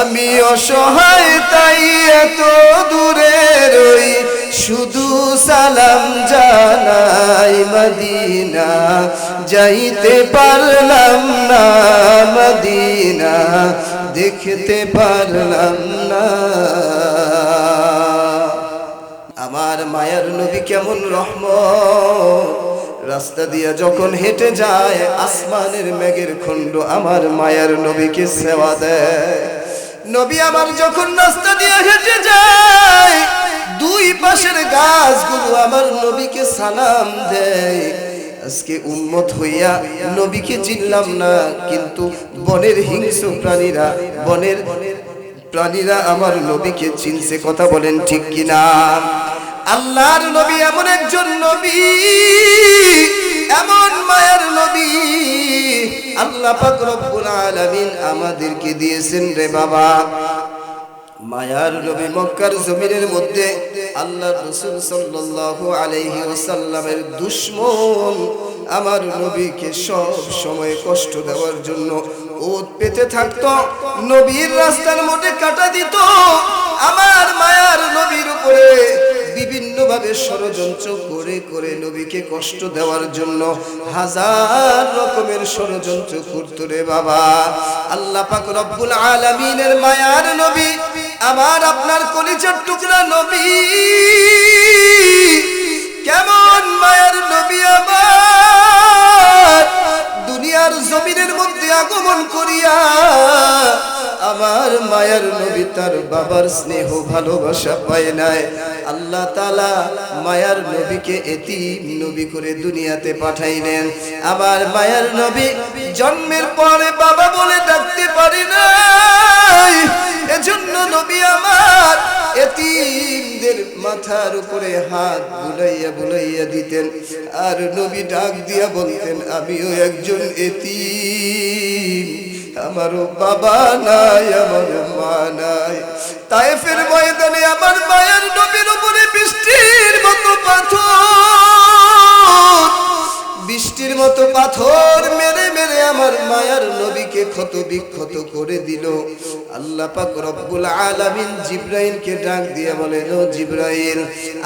আমি অসহায়, তাই এত দূরে রই। শুধু সালাম জানাই মদিনা। যাইতে পারলাম না মদিনা, দেখতে পারলাম না। আমার মায়ের নবী কেমন রহম রাস্তা দিয়ে যখন হেঁটে যায়, আসমানের মেঘের খণ্ড আমার মায়ের নবীকে সেবা দেয়। নবী আমার যখন রাস্তা দিয়ে হেঁটে যায়, দুই পাশের গাছগুলো আমার নবীকে সালাম দেয়। আজকে উন্মত হইয়া নবীকে চিনলাম না, কিন্তু বনের হিংস্র প্রাণীরা, বনের প্রাণীরা আমার নবীকে চিনছে। কথা বলেন ঠিক কিনা? আল্লাহর নবী এমন একজন নবী। এমন মায়ার নবী আল্লাহ পাক আলামিন আমাদেরকে দিয়েছেন রে বাবা। মায়ার নবী মক্কার জমিনের মধ্যে আল্লাহ রসুল সাল্লাল্লাহু আলাইহি ওয়াসাল্লামের দুশ্মন আমার নবীকে সব সময় কষ্ট দেওয়ার জন্য ওত পেতে থাকতো, নবীর রাস্তার মধ্যে কাটা দিত। আমার মায়ার নবীর উপরে বিভিন্ন ভাবে ষড়যন্ত্র করে করে নবীকে কষ্ট দেওয়ার জন্য হাজার রকমের ষড়যন্ত্র করতো রে বাবা। আল্লাহ পাক রব্বুল আলামিনের মায়ার নবী, আমার আপনার কলিজার টুকরা নবী। কেমন মায়ার নবী আমার। দুনিয়ার জমিনের মধ্যে আগমন করিয়া আমার মায়ার নবী তার বাবার স্নেহ ভালোবাসা পায় নাই। আল্লাহ তালা মায়ার নবীকে এতি নবী করে দুনিয়াতে পাঠাইলেন। আমার মায়ার নবী জন্মের পরে বাবা বলে ডাকতে পারি নাই। এজন্য নবী আমার এতিমদের মাথার উপরে হাত বুলাইয়া বুলাইয়া দিতেন। আর নবী ডাক দিয়া বলতেন, আমিও একজন এতিম। আমারও বাবা নাই, আমারও মা নাই। তাইফের ময়দানে আমার মায়ের নবীর উপরে বৃষ্টির মতো পাথর। বৃষ্টির মতো পাথর মেরে মেরে আমার মায়ার নবীকে ক্ষত বিক্ষত করে দিল। আল্লাহ পাক রব্বুল আলামিন জিব্রাইলকে ডাক দিয়ে বলেন, ও জিব্রাইল,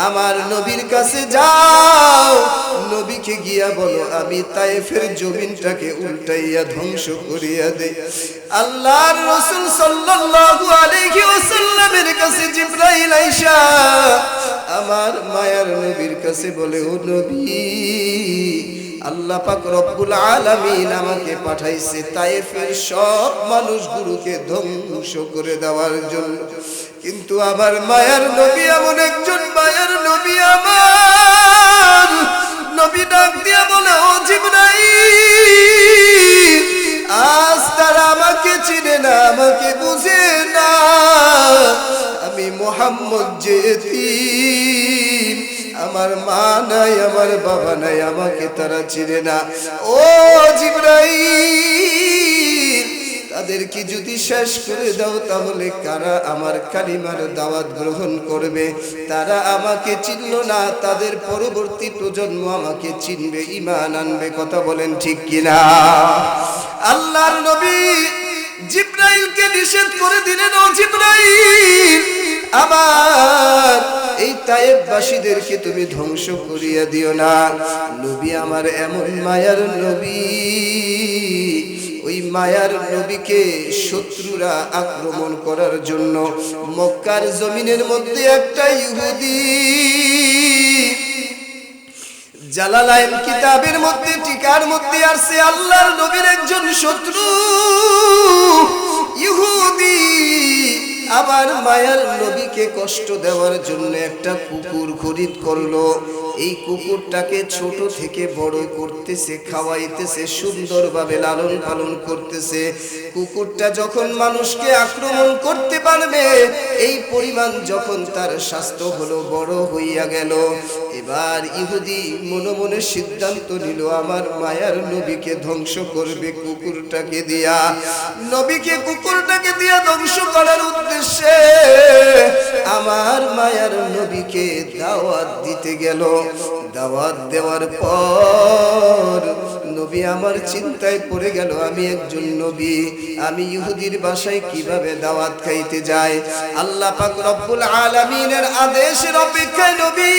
আমার নবীর কাছে যাও। নবীকে গিয়া বলো, আমি তায়েফের জমিনটাকে উল্টাইয়া ধ্বংস করিয়া দেই। আল্লাহর রাসূল সাল্লাল্লাহু আলাইহি ওয়াসাল্লামের কাছে জিব্রাইল আইসা আমার মায়ার নবীর কাছে বলে, ও নবী, আল্লাহ পাক রব্বুল আলামিন আমাকে পাঠাইছে তায়েফের সব মানুষগুলোকে ধ্বংস করে দেওয়ার জন্য। কিন্তু আমার মায়ার নবী এমন একজন মায়ার নবী আমার নবী ডাক দিয়া বলে, ও জিবরাই আজ তারা আমাকে চিনে না, আমাকে বুঝে না। আমি মোহাম্মদ যে আমার মা নাই, আমার বাবা নাই, আমাকে তারা চিনে না। ও জিব্রাইল তাদেরকে যদি শেষ করে দাও তাহলে কারা আমার কালিমার দাওয়াত গ্রহণ করবে? তারা আমাকে চিনল না, তাদের পরবর্তী প্রজন্ম আমাকে চিনবে ইমান আনবে, কথা বলেন ঠিক কিনা? আল্লাহর নবী জিব্রাইলকে নিষেধ করে দিলেন, ও জিব্রাইল আমার এই তায়েববাসীদেরকে তুমি ধ্বংস করিয়া দিও না। নবী আমার এমন মায়ার নবী। ওই মায়ার নবীকে শত্রুরা আক্রমণ করার জন্য মক্কার জমিনের মধ্যে একটা ইহুদি জালালাইন কিতাবের মধ্যে, টিকার মধ্যে আসছে, আল্লাহর নবীর একজন শত্রু। ইহুদি আবার মায়ার নবীকে কষ্ট দেওয়ার জন্য একটা কুকুর খরিদ করল। এই কুকুরটাকে ছোট থেকে বড় করতেছে, খাওয়াইতেছে, সুন্দরভাবে লালন পালন করতেছে। কুকুরটা যখন মানুষকে আক্রমণ করতে পারবে, এই পরিমাণ যখন তার স্বাস্থ্য হলো বড় হইয়া গেল। এবার ইহুদি মনে মনে সিদ্ধান্ত নিল, আমার মায়ার নবীকে ধ্বংস করবে কুকুরটাকে দিয়া। নবীকে কুকুরটাকে দিয়া ধ্বংস করার উদ্দেশ্যে আমার মায়ার নবীকে দাওয়াত দিতে গেল। দাওয়াত দেওয়ার পর নবী আমার চিন্তায় পড়ে গেল, আমি একজন নবী, আমি ইহুদির বাসায় কীভাবে দাওয়াত খাইতে যাই? আল্লাহ পাক রব্বুল আলামিনের আদেশের অপেক্ষায় নবী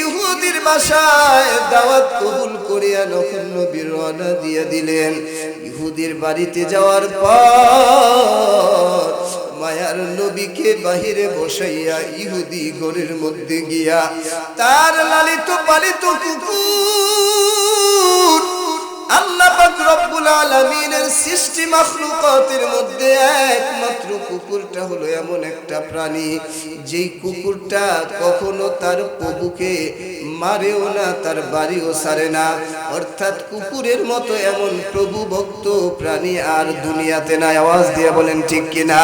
ইহুদির বাসায় দাওয়াত কবুল করিয়া নখন নবী রওনা দিয়ে দিলেন। ইহুদির বাড়িতে যাওয়ার পর মায়ার নবীকে বাহিরে বসাইয়া ইহুদি ঘরের মধ্যে গিয়া তার লালিত পালিত কুকুর আলামিনের সৃষ্টি মাখলুকাতের মধ্যে একমাত্র কুকুরটা হলো এমন একটা প্রাণী। যেই কুকুরটা কখনো তার প্রভুকে মারেও না, তার বাড়িও সারে না। অর্থাৎ কুকুরের মতো এমন প্রভু ভক্ত প্রাণী আর দুনিয়াতে নাই। আওয়াজ দিয়ে বলেন, ঠিক কিনা?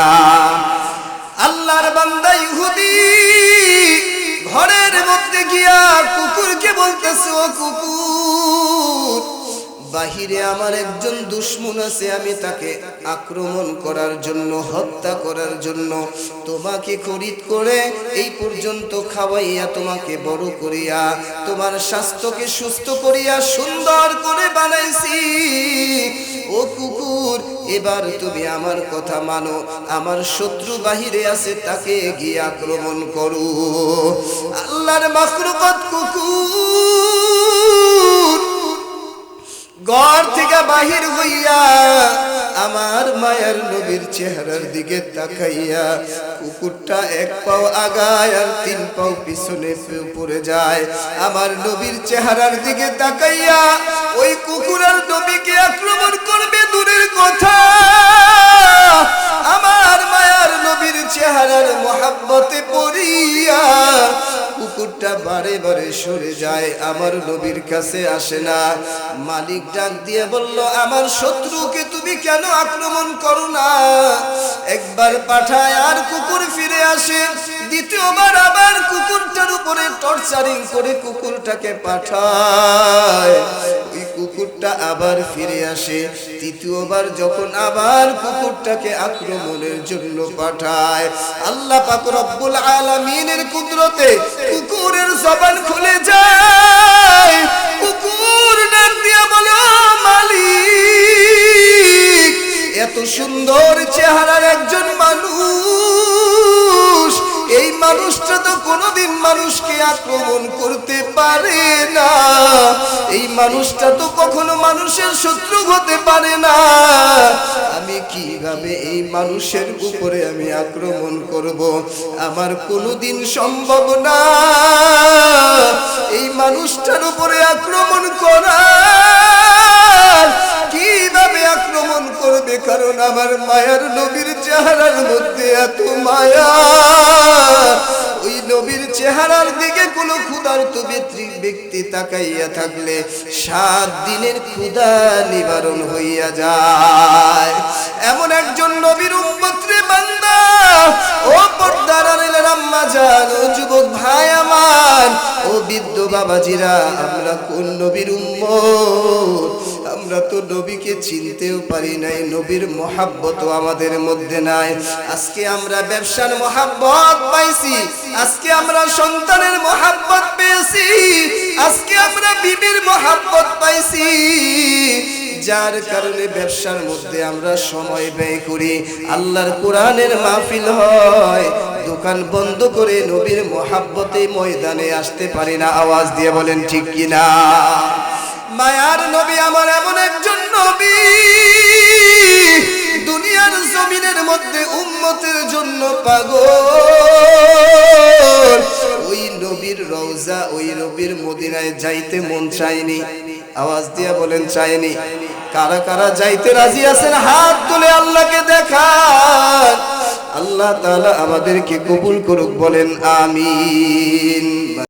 আল্লাহর বান্দা ইহুদি, ঘরের মধ্যে গিয়া কুকুরকে বলতেছে, ও কুকুর বাহিরে আমার একজন দুশ্মন আছে, আমি তাকে আক্রমণ করার জন্য, হত্যা করার জন্য তোমাকে খরিদ করে এই পর্যন্ত খাওয়াইয়া তোমাকে বড় করিয়া, তোমার স্বাস্থ্যকে সুস্থ করিয়া সুন্দর করে বানাইছি। ও কুকুর, এবার তুমি আমার কথা মানো, আমার শত্রু বাহিরে আছে, তাকে গিয়ে আক্রমণ করো। আল্লাহর মাকরুকত কুকুর। ঘর থেকে বাহির হইয়া আমার মায়ের নবীর চেহারার দিকে তাকাইয়া কুকুরটা এক পাও আগায় আর তিন পাও পিছনে পড়ে যায়। আমার নবীর চেহারার দিকে তাকাইয়া ওই কুকুরের নবীকে আক্রমণ করবে দূরের কথা। আমার মায়ার নবীর চেহারার মহাব্বতে পড়িয়া কুকুরটা বারে বারে সরে যায়, আমার নবীর কাছে আসে না। মালিক ডাক দিয়ে বলল, আমার শত্রুকে তুমি কেন আক্রমণ করো না? একবার পাঠায় আর কুকুর ফিরে আসে। দ্বিতীয়বার আবার কুকুরটার উপরে টর্চারিং করে কুকুরটাকে পাঠায়। ওই কুকুরটা আবার ফিরে আসে। তৃতীয়বার যখন আবার কুকুরটাকে আক্রমণের জন্য পাঠায়, আল্লাহ পাক রব্বুল আলামিনের কুদরতে কুকুরের জবান খুলে যায়। কুকুর ডাক দিয়া বলে, "ও মালিক, এত সুন্দর চেহারার একজন মানুষ মানুষটা তো কোনোদিন মানুষকে আক্রমণ করতে পারে না। এই মানুষটা তো কখনো মানুষের শত্রু হতে পারে না। আমি কীভাবে এই মানুষের উপরে আমি আক্রমণ করব? আমার কোনোদিন সম্ভব না। এই মানুষটার উপরে আক্রমণ করা। করবে, কারণ আমার মায়ার নবীর চেহারার মধ্যে এত মায়া। ওই নবীর চেহারার দিকে কোনো ক্ষুধার্ত ব্যক্তি ব্যক্তি তাকাইয়া থাকলে সাত দিনের ক্ষুধা নিবারণ হইয়া যায়। এমন একজন নবীর উম্মত্রে বান্দা। ও পর্দার আম্মা জান, ও যুবক ভাই আমার, ও বৃদ্ধ বাবাজিরা, আমরা কোন নবীর উম্মত? আমরা তো নবীকে চিনতেও পারি নাই, নবীর মহাব্বত আমাদের মধ্যে নাই। আজকে আমরা ব্যবসার মহাব্বত পাইছি, আজকে আমরা সন্তানের মহাব্বত পেয়েছি, আজকে আমরা বিবির মহাব্বত পাইছি। যার কারণে ব্যবসার মধ্যে আমরা সময় ব্যয় করি, আল্লাহর কোরআনের মাহফিল হয়। দোকান বন্ধ করে নবীর মহাব্বতে ময়দানে আসতে পারি না, আওয়াজ দিয়ে বলেন ঠিক কিনা? মায়ার নবী আমার এমন একজন নবী। দুনিয়ার জমিনের মধ্যে উম্মতের জন্য পাগল। ওই নবীর রওজা, ওই নবীর মদিনায় যাইতে মন চায়নি। আওয়াজ দিয়া বলেন, চায়নি। কারা কারা যাইতে রাজি আছেন, হাত তুলে আল্লাহকে দেখান। আল্লাহ তাআলা আমাদেরকে কবুল করুক, বলেন, আমিন।